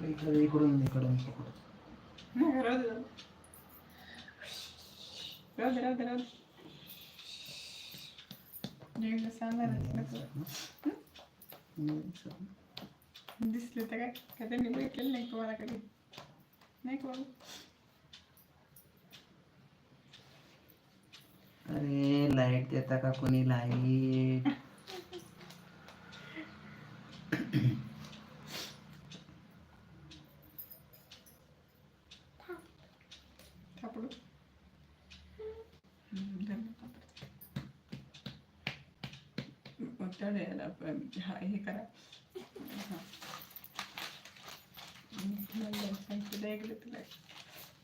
इकडे इकडून इकडून दिसले तर काय का त्यांनी बघितलेलं नाही तुम्हाला कधी नाही कोण अरे लाइट देता का कोणी लाइट थापडू हम्म, धर ना थापड. मग त्याला याला प- हा, हे करा हा. हम्म, मला सांगते, लय ऐकलं तुला. झोप मग. हम्म, थांबली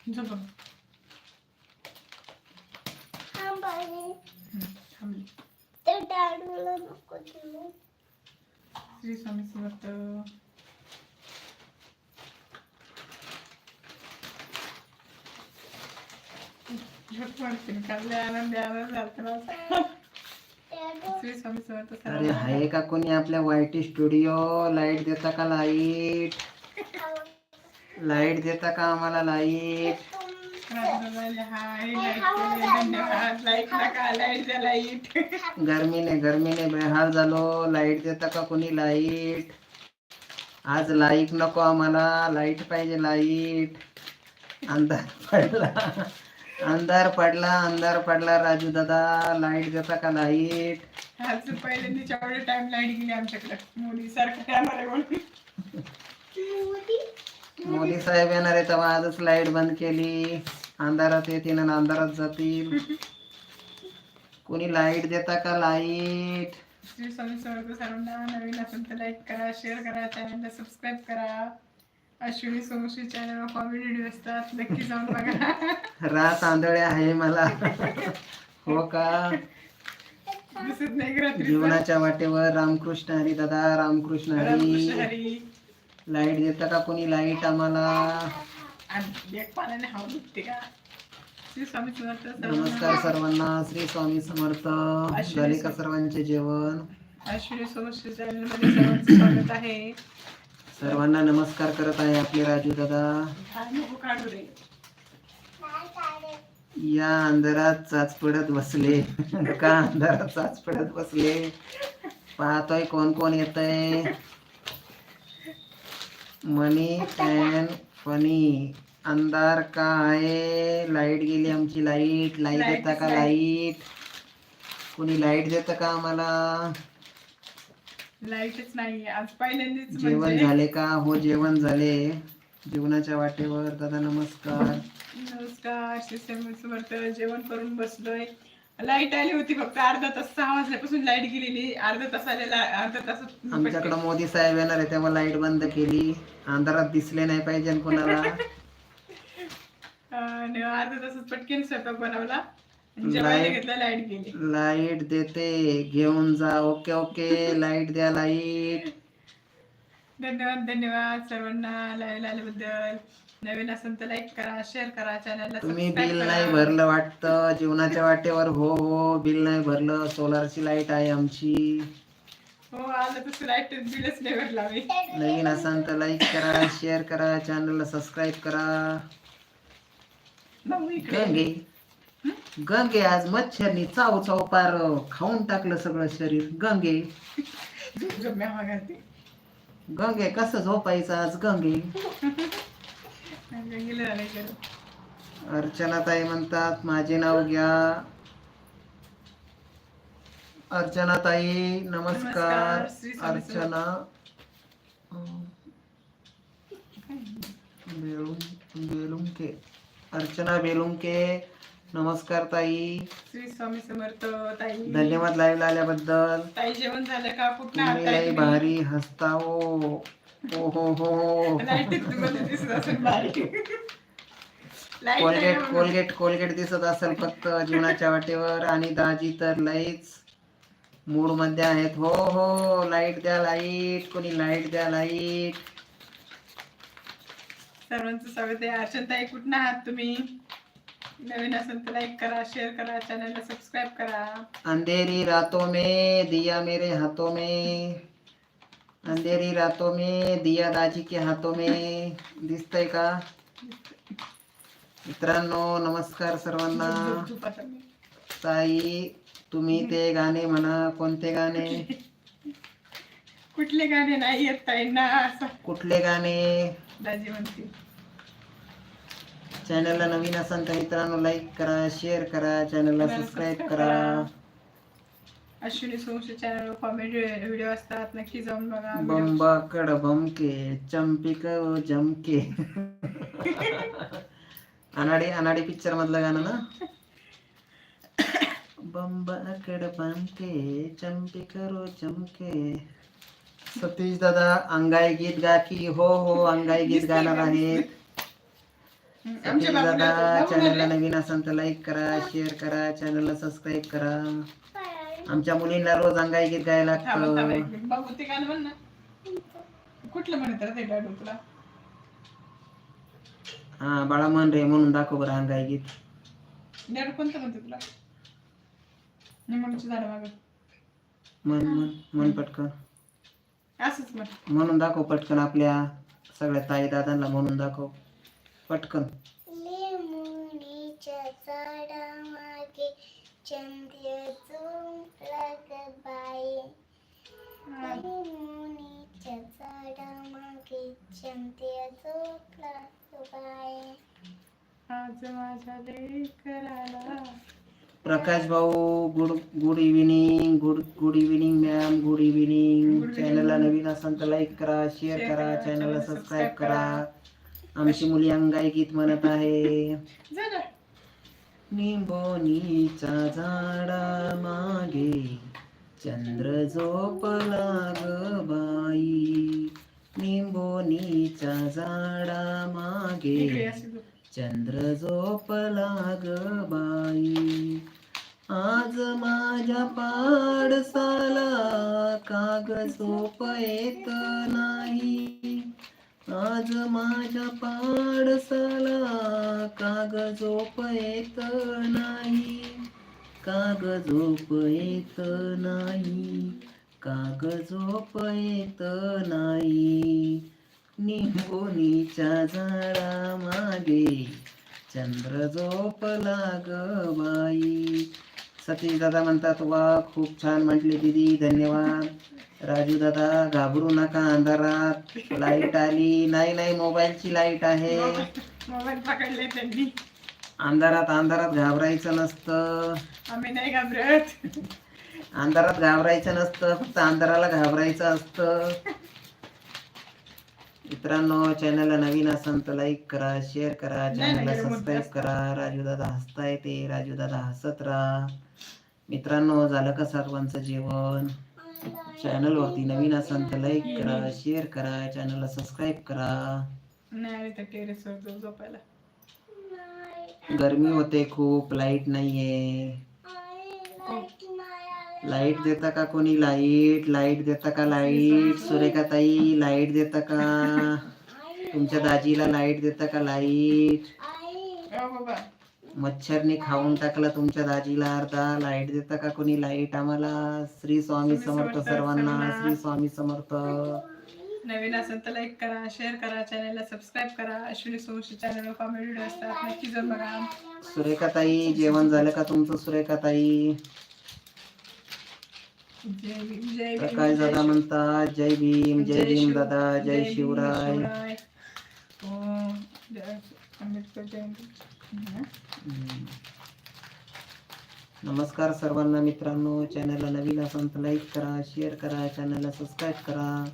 श्री स्वामी समर्थ अरे. आहे का कोणी आपल्या वायटी स्टुडिओ? लाइट देता का लाइट? लाइट देता का आम्हाला लाइट. गरमीने गरमीने बेहाल झालो. लाइट देता का कोणी लाइट? आज लाइट नको आम्हाला. लाइट पाहिजे लाइट. अंधार पडला. अंधार पडला अंधार पडला राजू दादा. लाइट देता का लाइट? आज पहिल्यांदा टाइम लाइट गेली आमच्याकडे. मोदी म्हणून मोदी साहेब येणार आहे तेव्हा आजच लाइट बंद केली. अंधारात येतील आणि अंधारात जातील. कोणी लाइट देता का लाइट? श्री स्वामी समर्थ सर्वांना नवीन असेल तर लाईक करा शेअर करा चॅनलला सबस्क्राईब करा. Ashwini Somshri channel comedy video असतात नक्की जाऊन बघा. रात आंधळे आहे मला. हो का? दिसत नाही जीवनाच्या वाटेवर रामकृष्ण हरी दादा रामकृष्ण हरी. लाइट देता का कोणी? लाइट आम्हाला. नमस्कार सर्वांना. श्री स्वामी समर्थ. झाले का सर्वांचे जेवण. स्वागत आहे. सर्वांना नमस्कार करत आहे आपले राजू दादा. या अंधारात चाच पडत बसले. का अंधारात चाच पडत बसले? पाहतोय कोण कोण येतंय? मनी अँड फनी अंधार का आहे लाइट गेली आमची लाइट. लाइट देता का. लाइट? कोणी लाइट देतं का आम्हाला? लाईटच नाही आज पहिल्यांदाच जेवण म्हणजे झाले का? हो जेवण झाले. जेवणाच्या वाटेवर दादा नमस्कार. नमस्कार. जेवण करून बसलोय. लाइट आली होती फक्त अर्धा तास सहा वाजल्यापासून लाइट गेलेली. अर्धा तास आलेला अर्धा तास आमच्याकडे मोदी साहेब येणार आहे तेव्हा लाइट बंद केली. अंधारात दिसले नाही पाहिजे कोणाला. अर्धा तासात पटकन स्वयंपाक बनवला लाइट गेली. लाइट देते घेऊन जा. ओके ओके लाइट द्या लाइट. धन्यवाद धन्यवाद सर्वांना लाईव्ह आल्याबद्दल. नवीन असेल तर लाईक करा शेअर करा चॅनलला तुम्ही बिल नाही भरलं वाटतं जीवनाच्या वाटेवर हो हो बिल नाही भरलं सोलारची लाइट आहे आमची. हो आलं तसं लाइट बिलच नाही भरला आम्ही नवीन असाल तर लाईक करा शेअर करा चॅनलला सबस्क्राईब करा. इकडे. गंगे गंगे आज मच्छरनी चाव चाव पार खाऊन टाकलं सगळं शरीर. गंगे गंगे कसं झोपायचं आज? गंगे अर्चना ताई म्हणतात माझे नाव घ्या. अर्चना ताई नमस्कार अर्चना. बेलुमके अर्चना बेलुमके नमस्कार ताई. श्री स्वामी समर्थ ताई. धन्यवाद लाईव्ह आल्याबद्दल. ताई जेवण झालं का? कुठं? भारी हसता हो. हो हो हो कोलगेट. कोलगेट कोलगेट दिसत असेल फक्त जीवनाच्या वाटेवर. आणि दाजी तर लईच मूडमध्ये आहेत. हो हो लाइट द्या लाइट कोणी लाइट द्या लाइट सर्वांचं स्वागत आहे. अर्चन ताई कुठं आहात तुम्ही? नवीन असेल तर लाईक करा शेअर करा चॅनलला सबस्क्राईब करा. अंधेरी रातों में दिया मेरे हाथों में. अंधेरी रातों में दिया दाजी के हाथों में दिसतंय का? मित्रांनो नमस्कार सर्वांना. ताई तुम्ही ते गाणे म्हणा कोणते गाणे? कुठले गाणे नाही येत ताईंना. असं कुठले गाणे? दाजी म्हणते. चॅनलला नवीन असाल तर मित्रांनो लाईक करा शेअर करा चॅनलला सबस्क्राईब करा. Ashwini Somshi channel comedy video असतात नक्की जाऊन बघा. video. बंबाकड बमके चंपिक जमके. अनाडी अनाडी पिक्चर मधलं गाणं ना? बंबाकड बमके चंपिक रो चमके सतीश दादा अंगाई गीत गा की हो हो अंगाई गीत गाणार आहेत. हम्म, सतीश दादा चॅनलला. नवीन असाल तर लाईक करा शेअर करा चॅनलला सबस्क्राईब करा. आमच्या मुलींना रोज अंगाई गीत गायला थांबा, थांबा एक लागतं मिनिट. बाबू ते गाणं म्हण ना. कुठलं म्हणत रे ते डाडू तुला? हा बाळा म्हण रे म्हणून दाखव बरं अंगाई गीत. डाडू कोणतं म्हणते तुला? निमणूची झाडं माग. म्हण म्हण म्हण पटकन. असंच म्हण. म्हणून दाखव पटकन आपल्या सगळ्या ताई दादांना म्हणून दाखव. पटकन. लिंबुनीच्या झाडामागे चंद्र बाई लिंबुनीच्या झाडामागे चंद्र झोपला ग बाई आज माझ्या लेकराला. प्रकाश भाऊ good good evening good good evening ma'am good evening चॅनलला. नवीन असाल तर लाईक करा शेअर करा चॅनलला सबस्क्राईब करा. आमची मुली अंगाई गीत म्हणत आहे. निंबोनीच्या झाडा मागे चंद्र झोपला ग बाई. निंबोनीच्या झाडा मागे. चंद्र झोपला ग बाई. आज माझ्या पाडसाला काग झोप येत नाही. आज माझ्या पाडसाला काग झोप येत नाही. काग झोप येत नाही. काग झोप येत नाही. निंबोनीच्या झाडा मागे चंद्र झोप लाग बाई. सतीश दादा म्हणतात वा खूप छान म्हटले दीदी धन्यवाद. राजू दादा घाबरू नका अंधारात लाइट आली. नाही नाही मोबाईलची लाइट आहे. मोबाईल पकडले त्यांनी. अंधारात अंधारात घाबरायचं नसतं. आम्ही नाही घाबरत. अंधारात घाबरायचं नसतं फक्त अंधाराला घाबरायचं असतं. मित्रांनो चॅनलला नवीन असाल तर लाईक करा शेअर करा चॅनलला सबस्क्राईब. करा. राजू दादा हसताय ते. राजू दादा हसत राहा. मित्रांनो झालं का सर्वांचं जेवण? चॅनल वरती नवीन असाल तर लाईक करा शेअर करा चॅनलला सबस्क्राईब करा. नाही आम्ही तर टेरेसवर जाऊ झोपायला. गरमी होते खूप लाइट नाहीये. लाइट देता का कोणी? लाइट लाइट देता का? लाइट सुरेखा ताई लाइट देता का? तुमच्या दाजीला लाइट देता का? लाइट हो बाबा मच्छरने खाऊन टाकला तुमच्या दाजीला अर्धा. लाइट देता का कोणी? लाइट आम्हाला. श्री स्वामी समर्थ सर्वांना. श्री स्वामी समर्थ. नवीन असेल तर लाईक करा शेअर करा चॅनलला सबस्क्राईब करा. अश्विनी सोमशी चॅनलवर कॉमेडी व्हिडिओ असतात. नक्की जाऊन बघा. सुरेखा ताई जेवण झालं का तुमचं सुरेखा ताई जय भीम जय भीम प्रकाश दादा म्हणतात जय भीम जय भीम दादा जय शिवराय. नमस्कार सर्वांना मित्रांनो. चॅनलला नवीन असाल तर लाईक करा शेअर करा. चॅनलला सबस्क्राईब करा.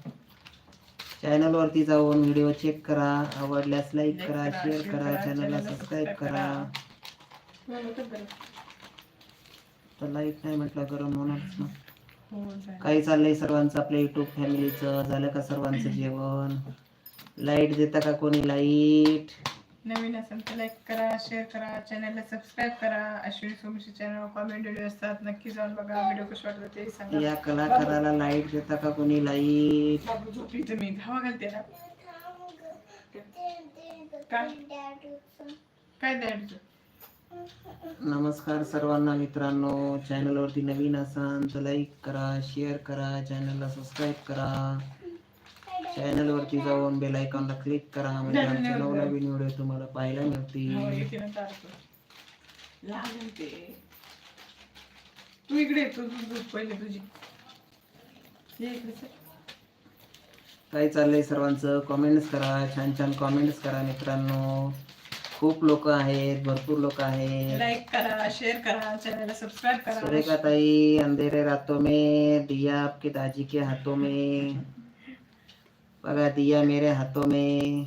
चॅनल वरती जाऊन व्हिडिओ चेक करा. आवडल्यास लाईक करा शेअर करा. चॅनलला सबस्क्राईब करा. तर लाईक नाही म्हटलं गरम होणारच ना. हो. काही चाललंय सर्वांचं आपल्या युट्यूब फॅमिलीचं झालं का सर्वांचं जेवण? लाइट देता का कोणी? लाइट नवीन असेल तर लाईक करा शेअर करा चॅनलला सबस्क्राईब करा. Ashwini Somshi channel comedy video असतात. नक्की जाऊन बघा. व्हिडिओ कसे वाटलं ते सांगा. या कलाकाराला लाइट देता का कोणी लाइट बाबू तुम्ही. धावा घालते ना. काय? काय द्यायचं नमस्कार सर्वांना मित्रांनो. चॅनलवरती नवीन असाल तर लाईक करा शेअर करा. चॅनलला सबस्क्राईब करा. चॅनलवरती जाऊन बेल आयकॉनला क्लिक करा. म्हणजे आमचे नवनवीन व्हिडिओ तुम्हाला पाहायला हो. मिळतील. लागेल ते तू इकडे ये, तू तू झोप पहिले तुझी. ये इकडे चल. काय चाललंय सर्वांचं? कॉमेंट्स करा. छान छान कॉमेंट्स करा मित्रांनो. खूप लोक आहेत भरपूर लोक आहेत. लाईक करा शेअर करा चॅनलला सबस्क्राईब करा. सुरेखा ताई अंधेरे रातों में. दिया आपके दाजी के हाथों में. बघा दिया मेरे हाथों में।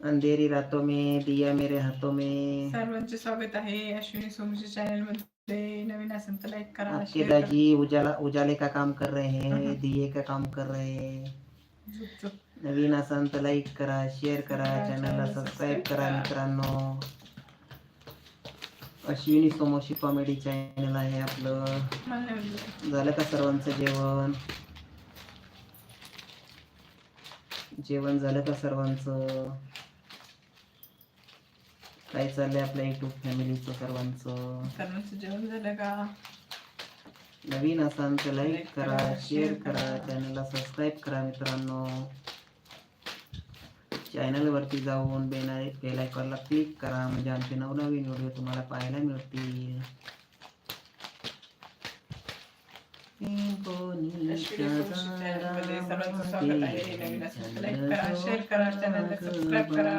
अंधेरी रातों में दिया मेरे हाथों में। सर्वांचे स्वागत आहे अश्विनी सोमची चॅनल मध्ये. नवीन असेल तर लाईक करा आपके दाजी उजाला उजाले का काम कर रहे हैं दिए का काम कर रहे हैं। नवीन असाल तर लाईक करा शेअर करा चॅनलला सबस्क्राईब करा. मित्रांनो. अश्विनी सोमोशी कॉमेडी चॅनल आहे आपलं. झालं का सर्वांचं जेवण? जेवण झालं का सर्वांचं? काय चाललंय आपल्या युट्यूब फॅमिलीचं सर्वांचं? सर्वांचं जेवण झालं का? नवीन असाल तर लाईक करा शेअर करा. चॅनलला सबस्क्राईब करा मित्रांनो. चॅनल वरती जाऊन बेल बेल आयकॉनला क्लिक करा म्हणजे आमचे नवनवीन व्हिडिओ तुम्हाला पाहायला मिळतील अश्विनी सोमशी channel मध्ये सर्वांचं स्वागत आहे. नवीन असेल तर like करा, share करा, channel ला subscribe करा.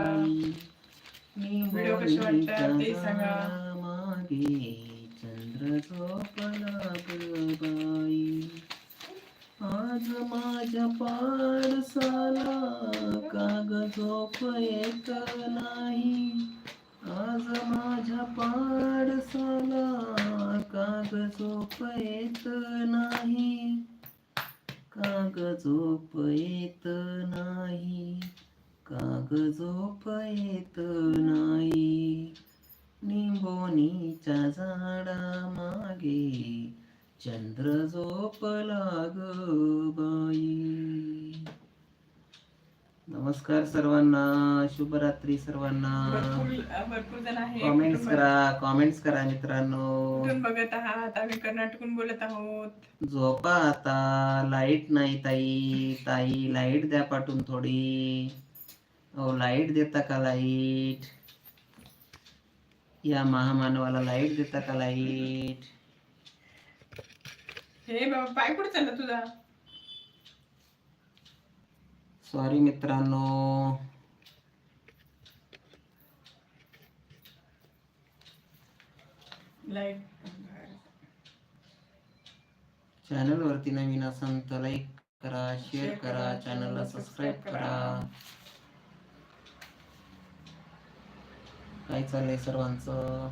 व्हिडिओ कसे वाटतात ते सांगा. मागे चंद्र झोपला आज माझ्या पाडसाला काग झोप येत नाही आज माझ्या पाडसाला काग झोप येत नाही. काग झोप येत नाही. काग झोप येत नाही. निंबोनीच्या झाडा मागे चंद्र झोपला ग बाई. नमस्कार सर्वांना शुभरात्री सर्वांना. भरपूर भरपूर जण आहे कॉमेंट्स करा कॉमेंट्स करा मित्रांनो. कुठून बघत आहात? आम्ही कर्नाटकून बोलत आहोत. झोपा आता. लाइट नाही ताई. ताई लाइट द्या पाठवून थोडी. हो लाइट देता का लाइट या महामानवाला लाइट देता का लाइट हे बाबा पाय कुठे चालला तुझा? सॉरी मित्रांनो. चॅनल वरती नवीन असाल तर लाईक करा शेअर करा चॅनलला सबस्क्राईब करा. काय चाललंय सर्वांचं?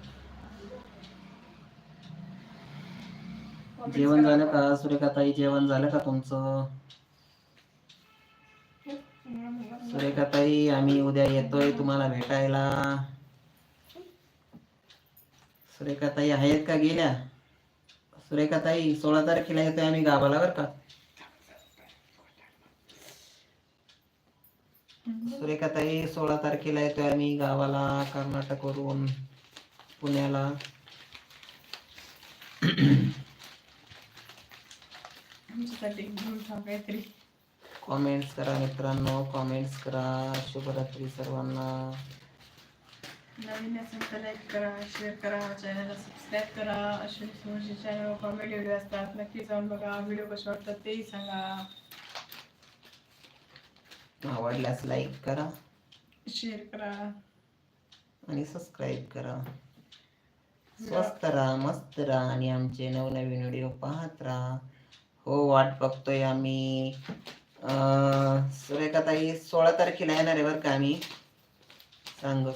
जेवण झालं का सुरेखाताई? जेवण झालं का तुमचं? सुरेखाताई आम्ही उद्या येतोय तुम्हाला भेटायला. सुरेखाताई आहेत का गेल्या? सुरेखाताई सोळा तारखेला येतोय आम्ही गावाला बरं का? सुरेखाताई सोळा तारखेला येतोय आम्ही गावाला कर्नाटकवरून पुण्याला. आमच्यासाठी घेऊन काहीतरी. कॉमेंट्स करा मित्रांनो. कॉमेंट्स करा. शुभरात्री सर्वांना. नवीन असेल तर लाईक करा शेअर करा चॅनलला सबस्क्राईब करा. अश्विनी सोमशी चॅनलवर कॉमेडी व्हिडिओ असतात. नक्की जाऊन बघा. व्हिडिओ कसे वाटतात तेही सांगा. आवडल्यास लाईक करा. शेअर करा. आणि सबस्क्राईब करा. स्वस्त राहा मस्त राहा आणि आमचे नवनवीन व्हिडिओ पाहत राहा. हो वाट बघतोय आम्ही. सुरेखाताई सोळा तारखेला येणार आहे बरं का आम्ही. सांग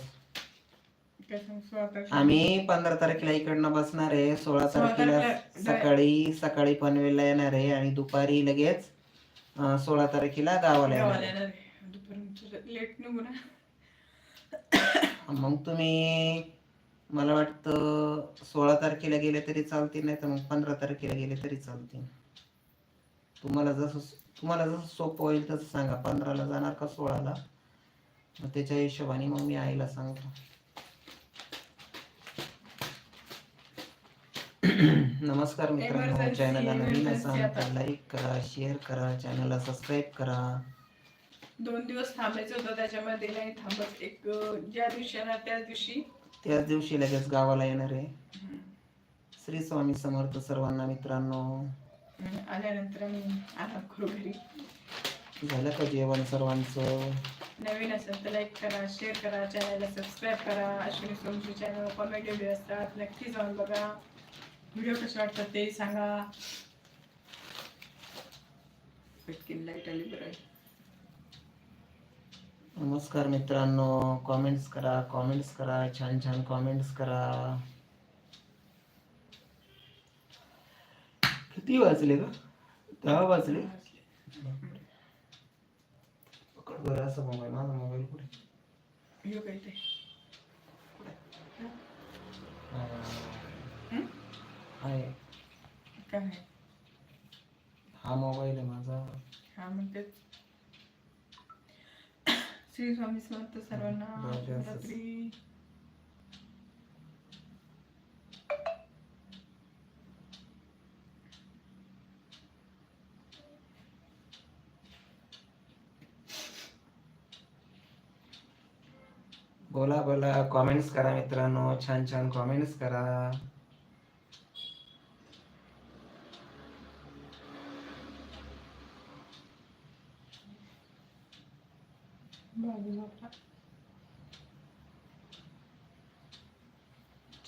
आम्ही पंधरा तारखेला इकडनं बसणार आहे. सोळा तारखेला सकाळी सकाळी पनवेलला येणार आहे आणि दुपारी लगेच सोळा तारखेला गावाला येणार आहे. मग तुम्ही मला वाटतं सोळा तारखेला गेले तरी चालतील नाही तर मग पंधरा तारखेला गेले तरी चालतील. तुम्हाला जसं तुम्हाला जसं सोपं होईल तसं सांगा. पंधराला जाणार का सोळाला? मग त्याच्या हिशोबाने मग मी आईला सांगतो. नमस्कार मित्रांनो. चॅनलला नवीन असाल. लाईक करा शेअर करा चॅनलला सबस्क्राईब करा. दोन दिवस थांबायचं होतं त्याच्यामध्ये नाही थांबत. एक ज्या दिवशी येणार त्याच दिवशी. त्याच दिवशी लगेच गावाला येणार आहे. श्री स्वामी समर्थ सर्वांना मित्रांनो. आल्यानंतर आम्ही आराम करू घरी. झालं का जेवण सर्वांचं? नवीन असेल तर लाईक करा शेअर करा चॅनलला सबस्क्राईब करा. Ashwini Somshi channel comedy video असतात. नक्की जाऊन बघा. व्हिडिओ कसे वाटतात ते सांगा. पटकीन लाइट आली बरं. आहे. नमस्कार मित्रांनो. कॉमेंट्स करा कॉमेंट्स करा. छान छान कॉमेंट्स करा. किती वाजले ग दहा वाजले पकड बरं असं मोबाईल माझा मोबाईल कुठे? हं? आहे? हा मोबाईल आहे माझा. हा म्हणतेच श्री स्वामी समर्थ सर्वांना बरं, असंच. रात्री बोला बोला कॉमेंट्स करा मित्रांनो. छान छान कॉमेंट्स करा.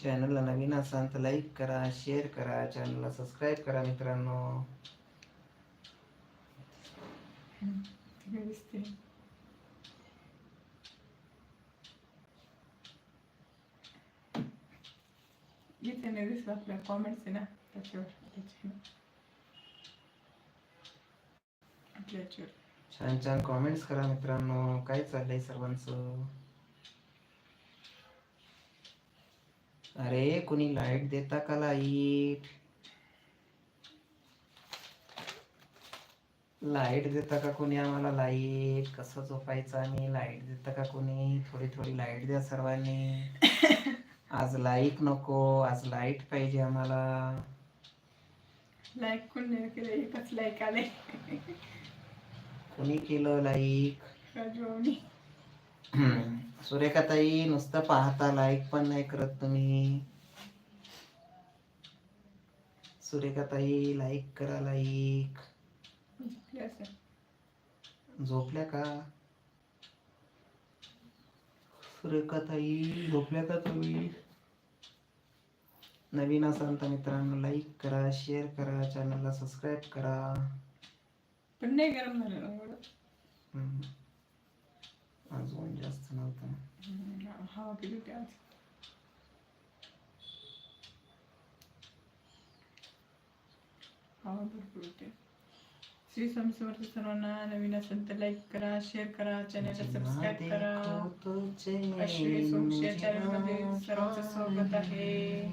चॅनलला नवीन असाल तर लाईक करा शेअर करा चॅनलला सबस्क्राईब करा मित्रांनो. इथे नाही दिसलं आपल्या कॉमेंट्स आहे ना त्याच्यावर त्याच्यावर याच्यावर छान छान कॉमेंट्स करा मित्रांनो काय चाललंय सर्वांचं अरे कुणी लाइट देता का लाइट लाइट देता का कोणी आम्हाला लाइट कसं झोपायचं आम्ही लाइट देता का कोणी थोडी थोडी लाइट द्या सर्वांनी आज लाइट नको आज लाइट पाहिजे आम्हाला. लाईक कोण नाही केलं एकच लाईक आले कोणी केलं लाईक सुरेखाताई नुसतं पाहता लाईक पण नाही करत तुम्ही. सुरेखाताई लाईक करा लाईक झोपल्या का? सुरेखाताई झोपल्या का तुम्ही? नवीन असाल तर मित्रांनो लाईक करा शेअर करा चॅनलला सबस्क्राईब करा. पण नाही गरम झालं ना एवढं. हम्म. आज ऊन जास्त नव्हतं. हम्म, हवा पिली होती आज. हवा भरपूर होते. श्री स्वामी समर्थ सर्वांना नवीन असेल तर लाईक करा शेअर करा चॅनलला सबस्क्राईब करा. अश्विनी या चॅनलमध्ये सर्वांचं स्वागत आहे.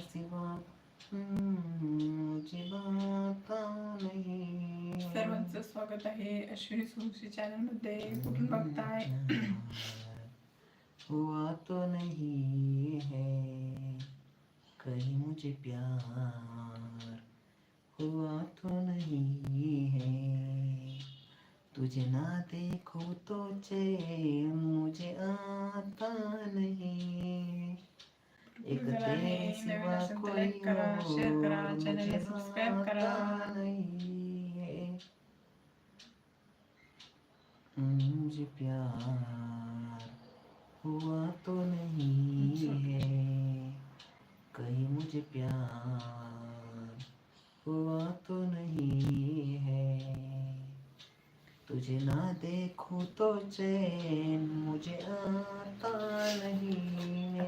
सिवा सर्वांचं स्वागत आहे अश्विनी सोमशी चॅनल मध्ये. कुठून बघताय? हुआ तो नहीं है कहीं मुझे प्यार हुआ तो नहीं है। तुझे ना देखो तो चैन मुझे आता नहीं। एक तेरे सिवा कोई करा करा करा। आता नहीं है। मुझे प्यार हुआ तो नहीं है। कहीं मुझे प्यार चैन मुझे आता नहीं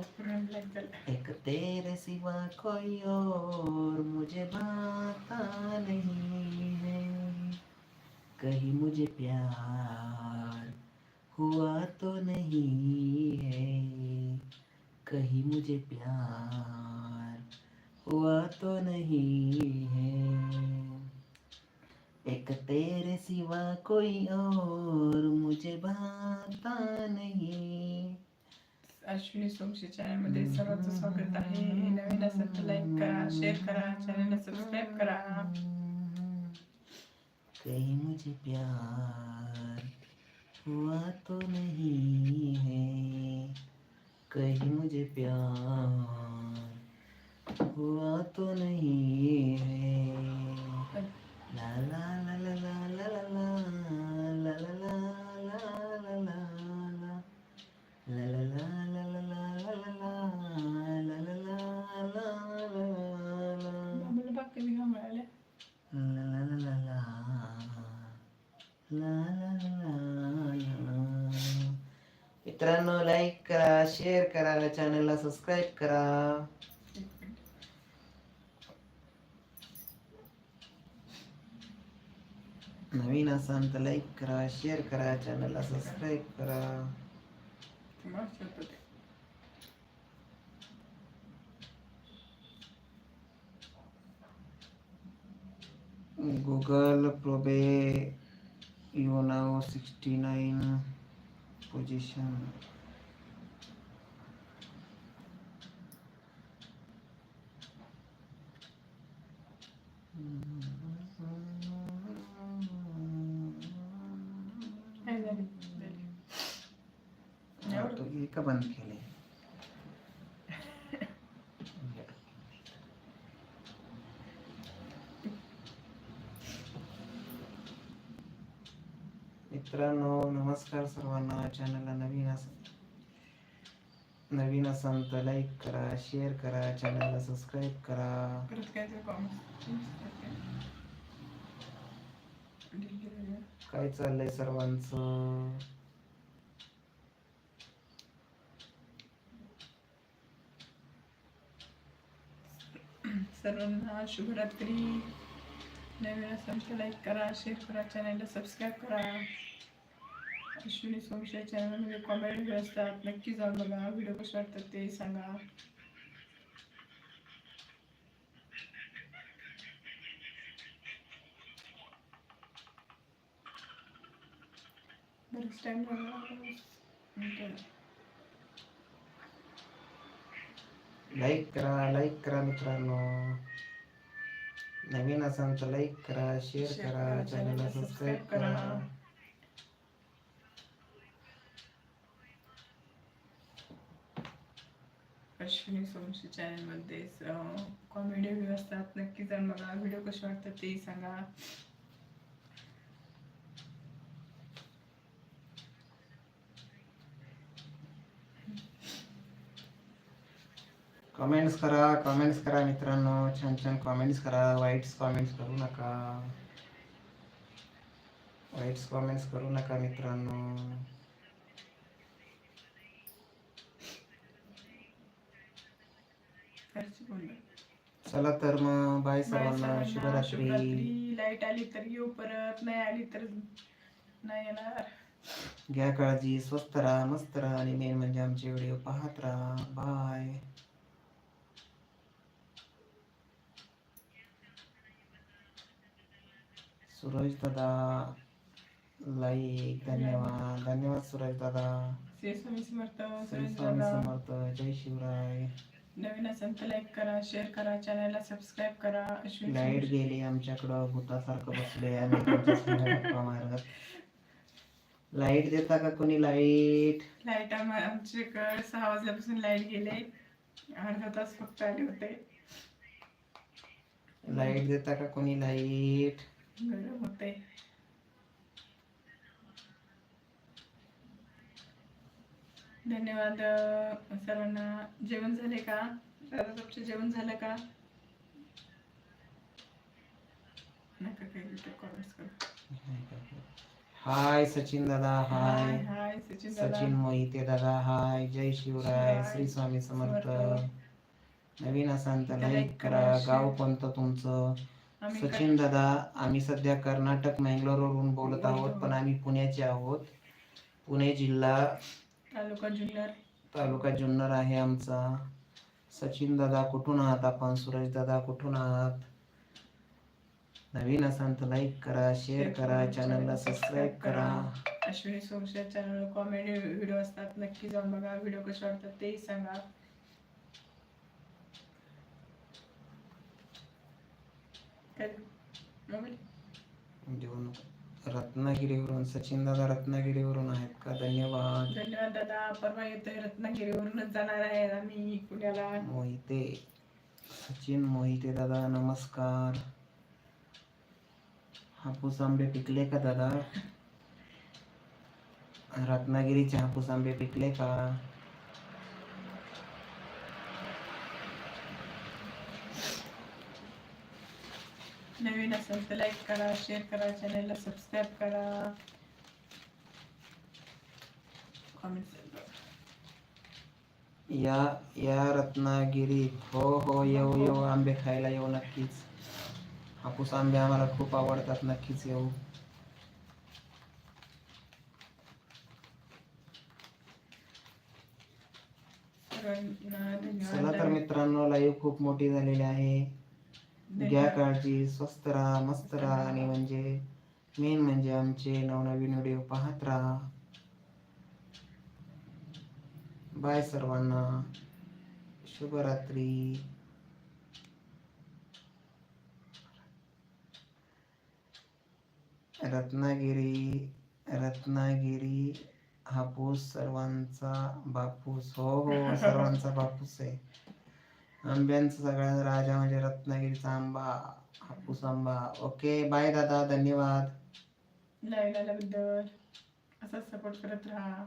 एक तेरे सिवा कोई और मुझे भाता नहीं है। कहीं मुझे प्यार हुआ तो नहीं है। कहीं मुझे प्यार हुआ तो नहीं है। एक तेरे सिवा कोई और मुझे भाता नहीं। अश्विनी सोमशी चॅनल मध्ये सर्वांचं स्वागत आहे. नवीन असेल तर लाईक करा शेअर करा चॅनलला सबस्क्राईब करा. कहीं मुझे प्यार हुआ तो नहीं है। कहीं मुझे प्यार हुआ तो नहीं है। मित्रांनो लाईक करा शेअर करा चॅनलला सबस्क्राईब करा एक मिनिट. नवीन असाल तर लाईक करा शेअर करा चॅनलला सबस्क्राईब करा. गुगल प्रोबे होतं ते Google Probe you now 69 position काय झाली झाली. एवढं? तो हे का बंद केले. मित्रांनो नमस्कार सर्वांना. चॅनलला नवीन अस नवीन असाल तर लाईक करा शेअर करा चॅनलला सबस्क्राईब करा. काय चाललंय सर्वांचं? सर्वांना शुभरात्री. नवीन असेल तर लाईक करा शेअर करा चॅनलला सबस्क्राईब करा. अश्विनी सोमशे चॅनलमध्ये कॉमेडी व्हिडिओ असतात. नक्की जाऊन बघा व्हिडिओ कसे वाटतात ते सांगा. बरेच टाईम लाईक करा लाईक करा मित्रांनो. नवीन असाल तर लाईक करा शेअर करा चॅनलला सबस्क्राईब करा. अश्विनी सोमशी चॅनलमध्ये कॉमेडी व्हिडिओ असतात नक्की जाऊन बघा. व्हिडिओ कसे वाटतात तेही सांगा. कमेंट्स करा कमेंट्स करा मित्रांनो. छान छान कमेंट्स करा. वाईट्स कमेंट्स करू नका. वाईट्स कमेंट्स करू नका मित्रांनो. चला तर मग बाय सर्वांना. शुभरात्री. लाइट आली तर येऊ परत. नाही आली तर नाही येणार. घ्या काळजी स्वस्त राहा मस्त राहा. आणि मेन म्हणजे आमचे व्हिडिओ पाहत राहा. बाय सूरज दादा लाईक धन्यवाद. धन्यवाद सूरज दादा. श्री स्वामी समर्थ श्री सुरेश स्वामी दादा. समर्थ जय शिवराय. नवीन असेल तर लाईक करा शेअर करा चॅनलला सबस्क्राईब करा. अश्विनी लाइट गेली आमच्याकडं भूतासारखं बसले आम्ही तुमच्या संग गप्पा मारत. लाइट देता का कोणी लाइट लाइट आम आमच्याकडे सहा वाजल्यापासून लाइट गेले. अर्धा तास फक्त आले होते. लाइट देता का कोणी लाइट गरम होते धन्यवाद सर्वांना जेवण झाले का? दादा तुमचे जेवण झालं का? नका काही कॉमेंट्स करू. हाय सचिन दादा हाय. सचिन मोहिते दादा हाय. जय शिवराय. श्री स्वामी समर्थ. नवीन असाल तर लाईक करा. गाव कोणतं तुमचं? सचिन दादा आम्ही सध्या कर्नाटक मंगलोरवरून बोलत आहोत पण आम्ही पुण्याचे आहोत. पुणे जिल्हा तालुका जुन्नर. तालुका जुन्नर आहे आमचा. सचिन दादा कुठून आहात आपण? सुरेश दादा कुठून आहात? नवीन असाल तर लाईक करा शेअर करा चॅनलला सबस्क्राईब करा. Ashwini Somsher channel comedy video असतात. नक्की जाऊन बघा. व्हिडिओ कसे वाटतात तेही सांगा काय मोबाईल देऊ नको. रत्नागिरीवरून सचिन दादा रत्नागिरीवरून आहेत का? धन्यवाद. धन्यवाद दादा. परवा येतोय रत्नागिरीवरूनच जाणार आहे आम्ही पुण्याला. मोहिते. सचिन मोहिते दादा नमस्कार. हापूस आंबे पिकले का दादा? रत्नागिरीचे हापूस आंबे पिकले का? नवीन असेल तर लाईक करा शेअर करा चॅनलला सबस्क्राईब करा. कॉमेंट या या रत्नागिरीत हो हो येऊ येऊ. आंबे खायला येऊ नक्कीच. हापूस आंबे आम्हाला खूप आवडतात. नक्कीच येऊ. चला तर मित्रांनो लाईव्ह खूप मोठी झालेली आहे. घ्या. काळजी स्वस्त राहा मस्त राहा आणि म्हणजे मेन म्हणजे आमचे नवनवीन व्हिडिओ पाहत राहा. बाय सर्वांना. शुभरात्री. रत्नागिरी रत्नागिरी हापूस सर्वांचा बापूस. हो हो सर्वांचा बापूस आहे. आंब्यांचा सगळ्यात राजा म्हणजे रत्नागिरीचा आंबा हापूस आंबा. ओके बाय दादा धन्यवाद. लाईव्ह आल्याबद्दल असंच सपोर्ट करत राहा.